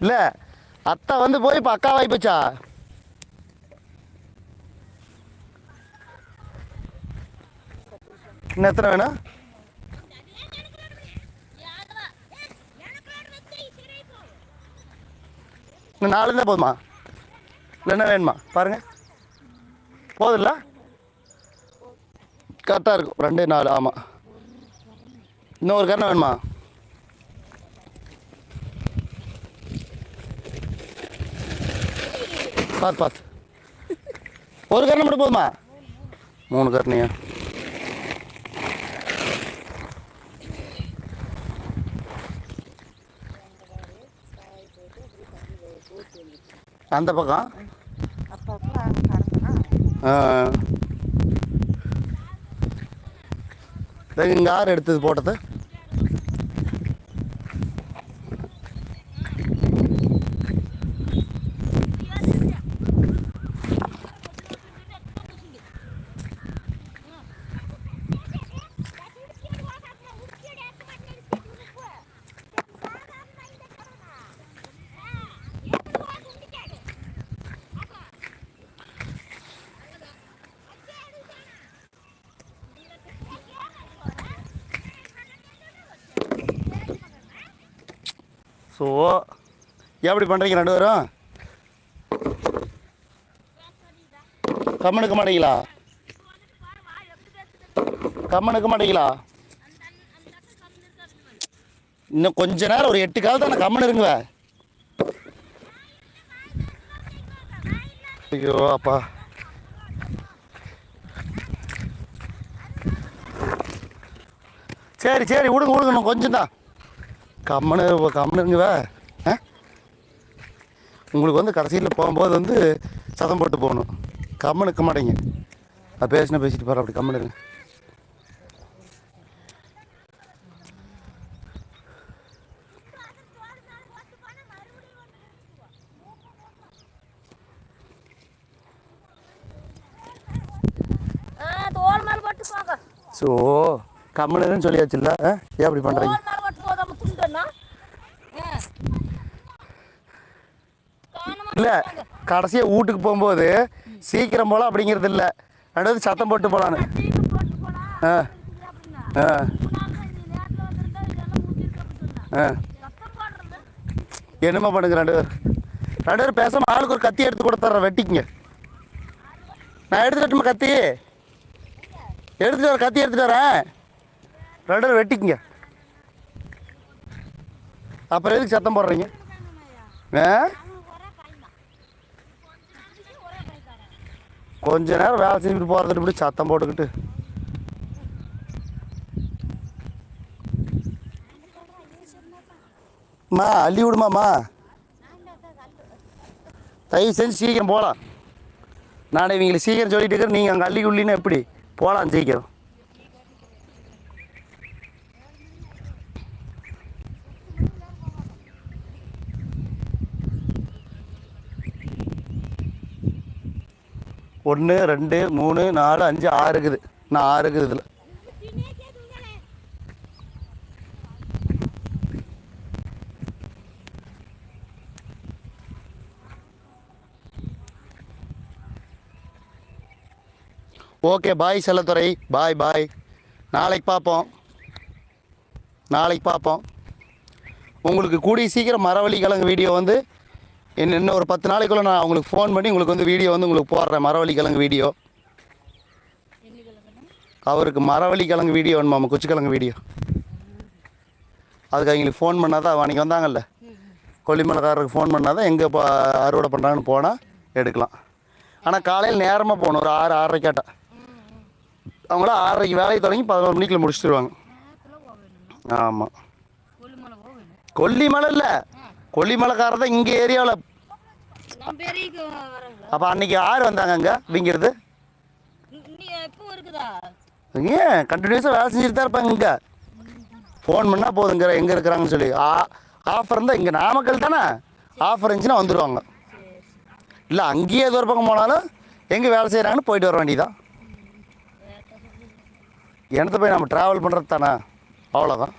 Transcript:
இல்லை அத்தை வந்து போய் இப்போ அக்கா வாய்ப்புச்சா இன்னும் எத்தனை வேணும்? இன்னும் நாலு இருந்தால் போதுமா? இல்லை என்ன வேணுமா? பாருங்கள் போதில்ல கரெக்டாக இருக்கும். ரெண்டே நாலு ஆமாம் இன்னும் ஒரு கரணம் வேணுமா? பார்த்து பார்த்து ஒரு கரணம் மட்டும் போதுமா? மூணு கரணையா அந்த பக்கம்? இங்கே ஆறு எடுத்தது போட்டது? ஸோ எப்படி பண்ணுறீங்க ரெண்டு பேரும்? கம்மனுக்க மாட்டீங்களா? கம்மனுக்க மாட்டீங்களா? இன்னும் கொஞ்ச நேரம் ஒரு எட்டு காலத்தை நான் கம்மன் இருங்க. ஐயோ அப்பா. சரி சரி விடுங்க விடுங்க இன்னும் கொஞ்சம் தான் கம்மனு கம்மனுங்கவா ஆ? உங்களுக்கு வந்து கடைசியில் போகும்போது வந்து சதம் போட்டு போகணும். கம்மனு இருக்க மாட்டேங்க நான் பேசினா பேசிட்டு போகிறேன் அப்படி கம்மனு இருங்க. ஸோ கம்மனுன்னு சொல்லியாச்சுல்ல? ஏன் அப்படி பண்ணுறீங்க இல்லை கடைசியாக வீட்டுக்கு போகும்போது சீக்கிரம் போகலாம் அப்படிங்கிறது இல்லை. ரெண்டாவது சத்தம் போட்டு போகலான்னு ஆ ஆ. ஆ. என்னம்மா பண்ணுங்க ரெண்டு பேர் ரெண்டு பேரும் பேசாமல் ஆளுக்கு ஒரு கத்தி எடுத்து கொடுத்துட்றேன் வெட்டிக்குங்க. நான் எடுத்துட்டுமா கத்தி? எடுத்துட்டு வரேன் கத்தி எடுத்துட்டு வரேன். ரெண்டு பேரும் வெட்டிக்குங்க. அப்புறம் எதுக்கு சத்தம் போடுறீங்க? ஆ? கொஞ்ச நேரம் வேலை செஞ்சுட்டு போகிறதுட்டு இப்படி சத்தம் போட்டுக்கிட்டு. மா அள்ளி விடுமாம்மா தயவு செஞ்சு சீக்கிரம் போகலாம் நான் இவங்களை சீக்கிரம் சொல்லிட்டு இருக்கிறேன். நீங்கள் அங்கே அள்ளி உள்ளின்னா எப்படி? போகலாம் சீக்கிரம். ஒன்று ரெண்டு மூணு நாலு அஞ்சு ஆறு இருக்குது நான் ஆறு இருக்குது இதில். Okay bye Sellathurai. Bye bye. நாளைக்கு பார்ப்போம் நாளைக்கு பார்ப்போம் உங்களுக்கு கூடிய சீக்கிரம் மரவள்ளி கிழங்கு வீடியோ வந்து இன்னும் இன்னும் ஒரு பத்து நாளைக்குள்ளே நான் உங்களுக்கு ஃபோன் பண்ணி உங்களுக்கு வந்து வீடியோ வந்து உங்களுக்கு போடுறேன். மரவள்ளி கிழங்கு வீடியோ அவருக்கு மரவள்ளி கிழங்கு வீடியோ வேணுமாம் குச்சிக்கிழங்கு வீடியோ அதுக்கு அவங்களுக்கு ஃபோன் பண்ணால் தான் அன்றைக்கி வந்தாங்கல்ல. கொல்லிமலைக்காரருக்கு ஃபோன் பண்ணால் தான் எங்கே இப்போ அறுவடை பண்ணுறாங்கன்னு போனால் எடுக்கலாம். ஆனால் காலையில் நேரமாக போகணும். ஒரு ஆறு ஆறரை அவங்கள அவங்களாம் ஆறரைக்கு வேலையை தொடங்கி பதினோரு மணிக்குள்ள முடிச்சுடுவாங்க ஆமாம் கொல்லிமலை இல்லை. கொல்லிமலைக்காரர் தான் இங்கே ஏரியாவில் அப்போ அன்றைக்கி யார் வந்தாங்க அங்கே? விங்கிறது? ஏன்? கண்டினியூஸாக வேலை செஞ்சுட்டு தான் இருப்பாங்க இங்கே. ஃபோன் பண்ணால் போதுங்கிற எங்கே இருக்கிறாங்கன்னு சொல்லி. ஆ ஆஃபர் இருந்தால் இங்கே நாமக்கல் தானே? ஆஃபர் இருந்துச்சுன்னா வந்துடுவாங்க இல்லை அங்கேயே ஏதோ ஒரு பக்கம் போனாலும் எங்கே வேலை செய்கிறாங்கன்னு போயிட்டு வர வேண்டியதான் இடத்த போய் நம்ம ட்ராவல் பண்ணுறது தானே? அவ்வளோதான்